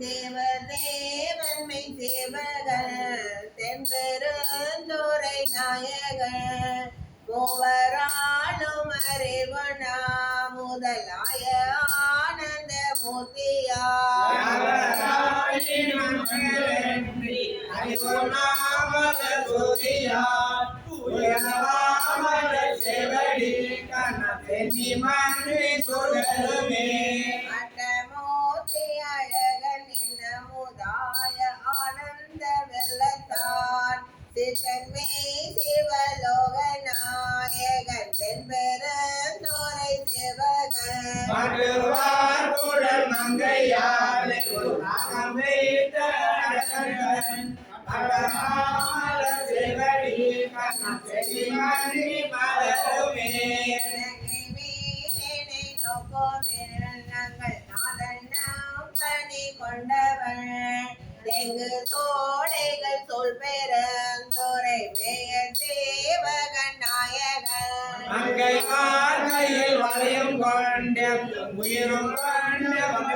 தேவதேவன்மை சேவகன் தென்பெருந்துரை நாயகன் மூவராலும் அறிவனா முதலாய ஆனந்த மூர்த்தியா. அட்டமூர்த்தி சிவகன் எனக்கு உயிரும்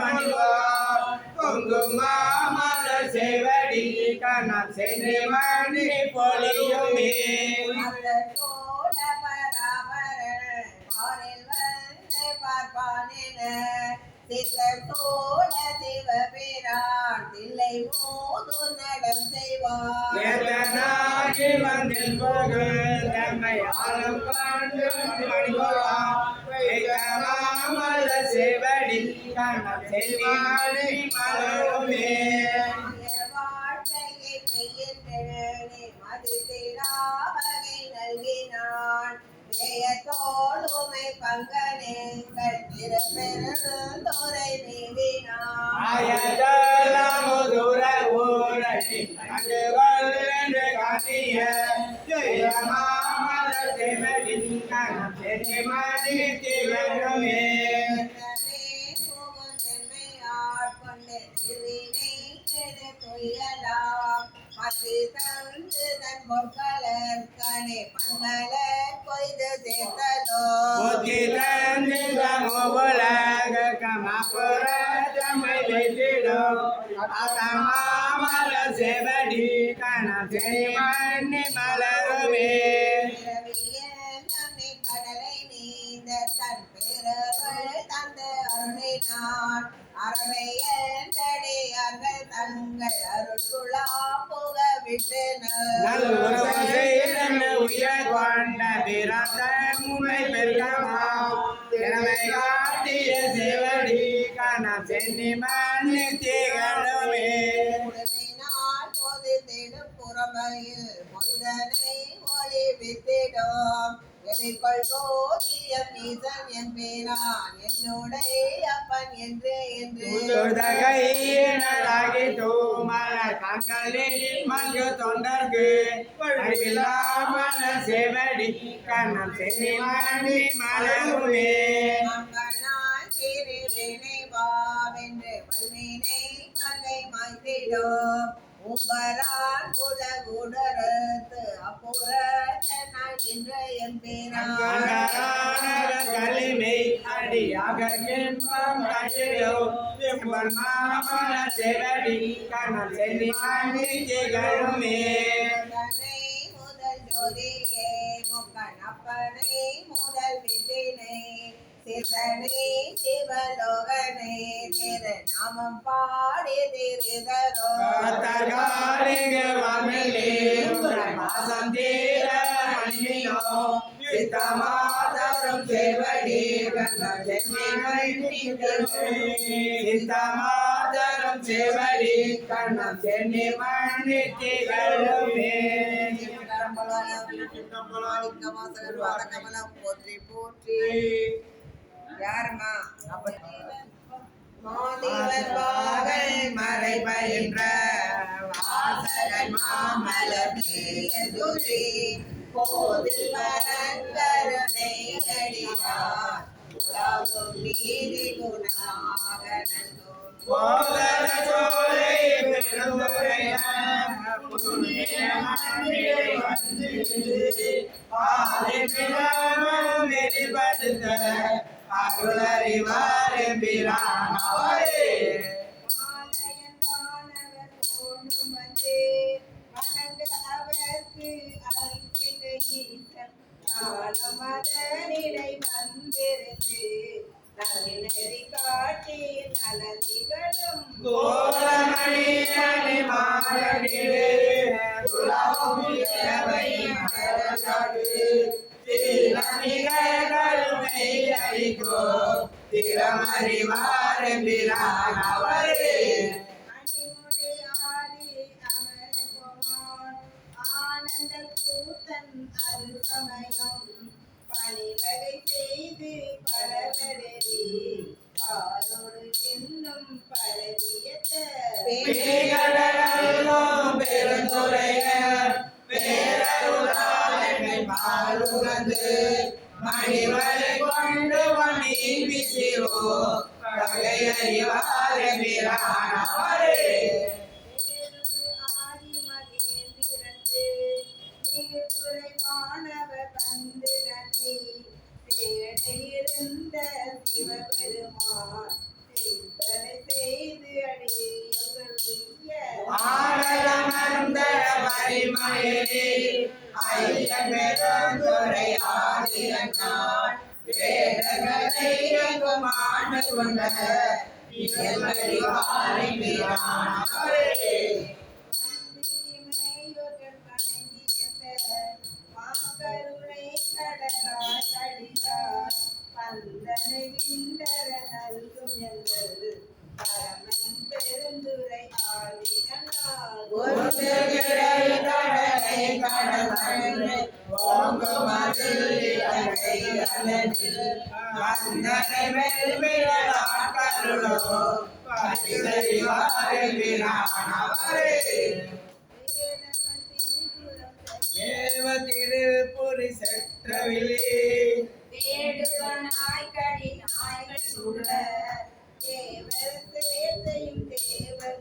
செவடி கணம் சென்று மணி பொழியுமே அந்த சித்தர் தோட சிவபிரான் தில்லை நடம் வந்தில் தம்மை ஆளும் கொண்டு செவடி மலருமே. வாழ்க்கையை மதித்திராவகை நல்கினான் வேயத்தோளுமை பங்கனெங்கள் திருப்பெருந்துரை நீங்கினான் ஆயதலமுதுர அங்குவல்லென்று காட்டிய ஜெயமாமல செவடின் கணம் கெடு துயலாம் மத்தி மண்மலர் கொய்து சேர்த்தலோ புத்தி கமபுர தம்மை வைத்திடும் அத்தமாமல செவடி கணம் சென்னிமணி மலருமே கடலை நீந்த தன் பேரருள் தந்து அருளினான் அறவையடியார்கள் தங்கள் அருள்குழா புக விட்டனர் நல்லுறவு செய்தன உயர் கொண்ட பிறந்த முனை பெருகமாம். திறமை காட்டிய செவடி கணம் சென்னி மண்ணி திகழுமே. புறமையில் மொய்தனை ஒளி வித்திடும். எதிர்கொள் கோதியம் ஈசன் என்பேனான் என்னுடைய அப்பன் என்று என்று உதகையினராகி தூமல கண்களில் மங்கு தொண்டர்க்கு வழிவில்லாமல செவடி கண்ணம் சென்னி மண்ணி மலருமே மங்களாய் சிறுவினை வாவென்று வல்வினை கலை மாய்த்திடும் உம்பரான் உலகுடரத்து அப்புறத்தனாய் இன்ற எம்பேரான் அடியாக மாமல செவடி கணம் சென்னி மண்ணி திகழுமே. முதல் ஜோதியே முக்கன் அப்பனை முதல் விதினை சித்தனை சிவலோகனை திரு நாமம் பாடி திருதரோ மாசம் தீர மண்ணினோ சித்தமாதரம் செவடி சித்தமாதரம் செவடி கண்ணம் சென்னி மண்ணி திகழுமே போற்றி போற்றி யாருமா மறை பயின்ற போதில் பரங்கருணை அடியார் நீதி குணமாக சோலை வந்து ஆதி வெளிப்படுத்த அருளறிவாறு பிரான் அவரே அவருக்கு அருகிலேசன் மதனிடை வந்திருந்து நவினறி காட்டி அமரகுமார் ஆனந்த கூத்தன் அது சமயம் பணிவகை செய்து பரவரடி பாலோடு இன்னும் பரவியத பெருந்துரைய ஆளுகந்து மணிவரை கொண்டு மணி விசிவோ கடையறிவாரே எம்பிரான் ஆதியனான் வேதங்களை ஆண்டு கொண்ட இயல்பறிவாரை மீறானவரே கடலாய் விண்டர நல்கும் பரமன் பெருந்துரை கடலை கடலன்று ஓங்குமதில் தேவ திருப்புரி செற்றவிலே நாய்கள் சுட தேவர் தேவர்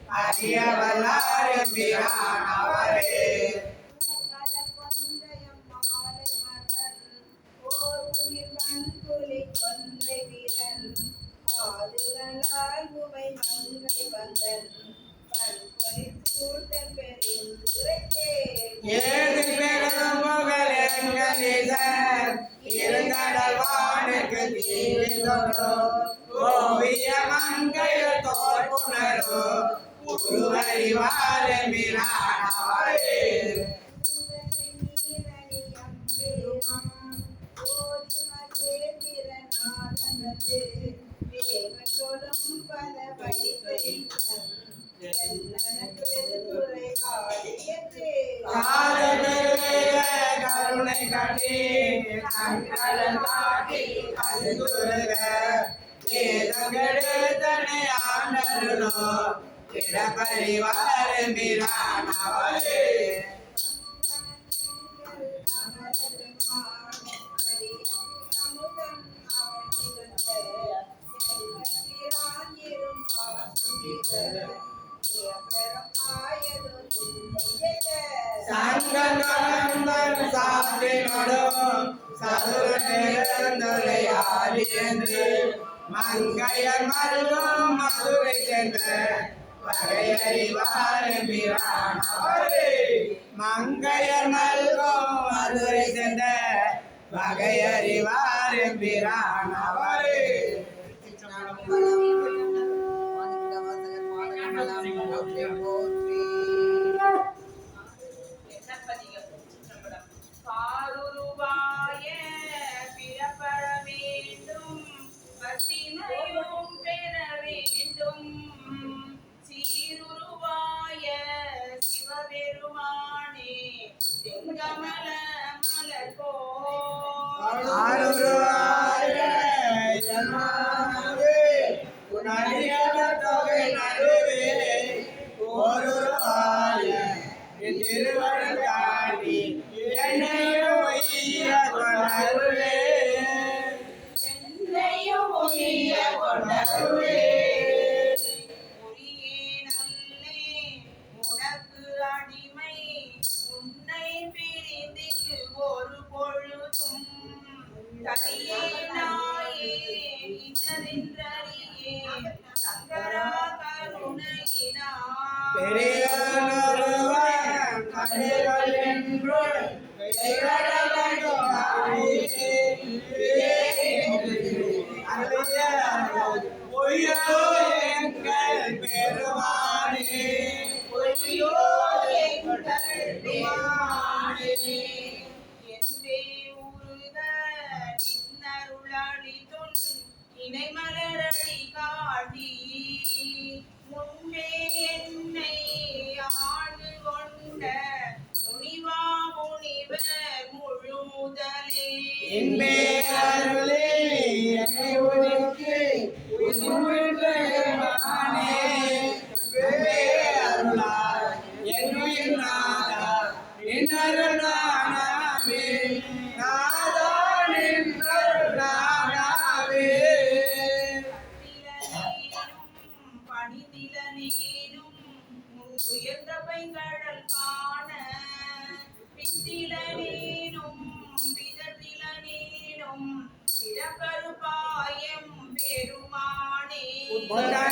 ஈசன் மற்றும் கொன்றை வீரன் உமை மங்கை வந்தன் ஏது பெரும் இருந்தடவானுக்கு ஓவிய மங்கைய தோற்புணரோ கருணை கட்டி கண்கள் நீரணி அம்பேமான் ஓதி மகேந்திரநாதன் வந்து வேக காட்டி மிரானவரே சங்கந்தன் சாத்தினோடும் சதுர நிரந்தரை ஆடியன்று மங்கையர் மருகும் Lord. Tyler. இணைமலரடி காட்டி. முன்பே என்னை ஆண்டு கொண்ட முழுமுதலே இன்பே அருளே என்னை உனக்கு உயிர்விட்ட பெருமானே இன்பே அருளாய் என் உயிர் பெருமானே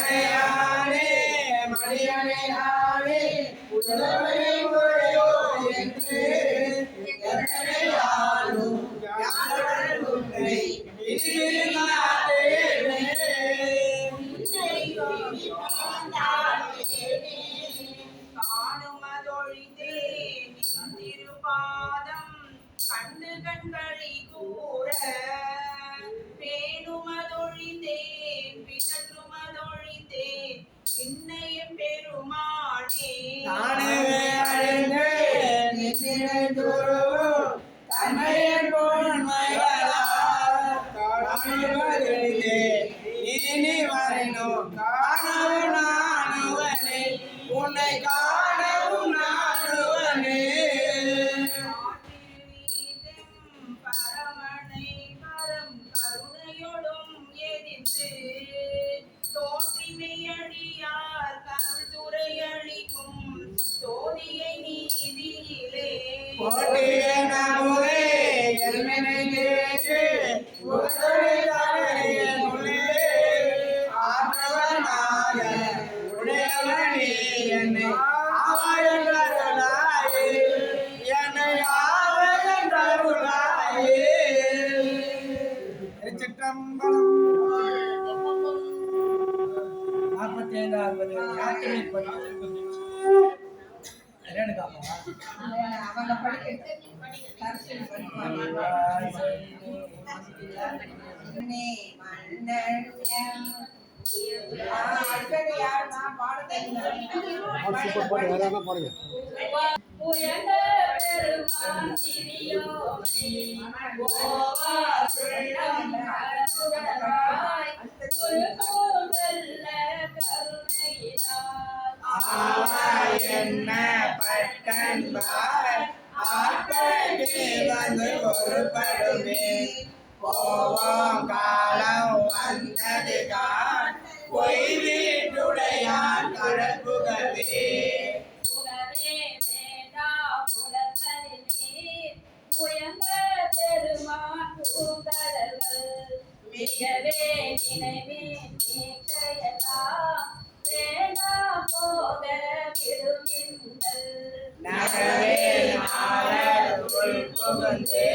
Thank God. நாற்பத்தி ஐந்தாவது யாத்திரை அவங்க படிக்கிறது தரிசனம் மன்னன் ஆ, அடுத்தது யாருன்னா பாடுறது உயர்ந்த பெருமான் சிறியோனே, ஓவா உள்ளம் கருணாய், ஒரு கூந்தல்ல கருணையினார். ஆவா என்ன பட்டன்பார் ஆட்களுக்கு வந்து பொறுப்படுமே போவோம் காலம் வந்தது கான் பொய் வீட்டுடையான் கழற்புகவே மிகவே நினைவே நீக்கையெல்லாம் வேண்டா போக விடுமின்கள் நகவே நாளுள் புகுந்து.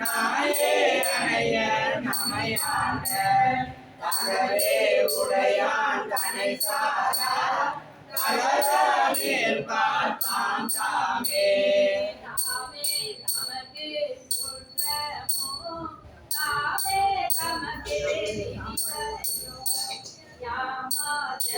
நாயே அணைய தகவே உடையான் தனை சாரா. கலராமேல் பார்த்தான் தாமே.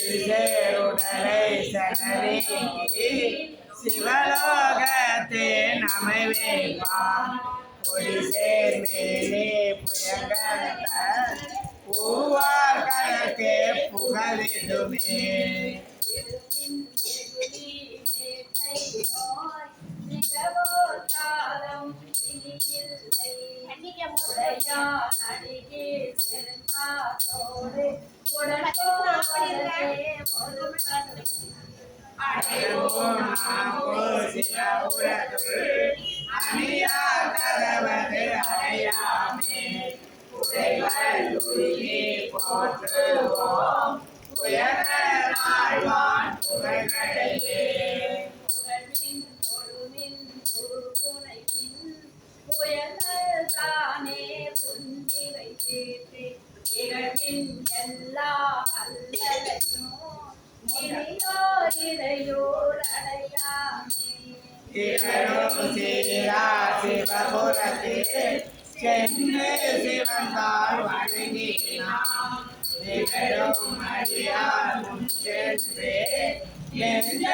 சேருடலை சனநீங்கி சிவலோகத்தே நமை வேண்டாம் ஒளி சேர்மேலே புயங்கத்த பூவார்களத்தே புகழிதுமே நிகழோ காலம் போற்றுவோம் உயர்ந்த நாழ்வான் புகழ்களையே. சிவா சிவபுரத்திலே சென்று சிவந்தால் வணங்கினான் அடியார் முன் சென்றே என்ற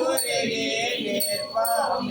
உலகே நிற்போம்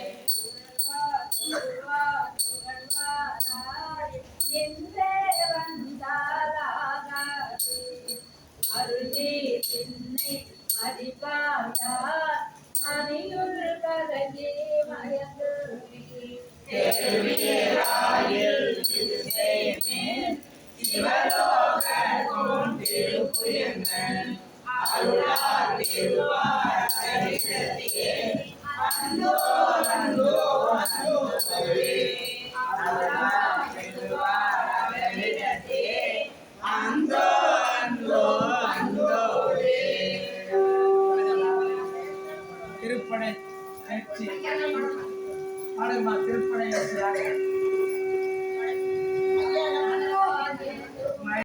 அருளே என்னை மதிப்பாயா? மணியொரு பதகே மயங்குவே.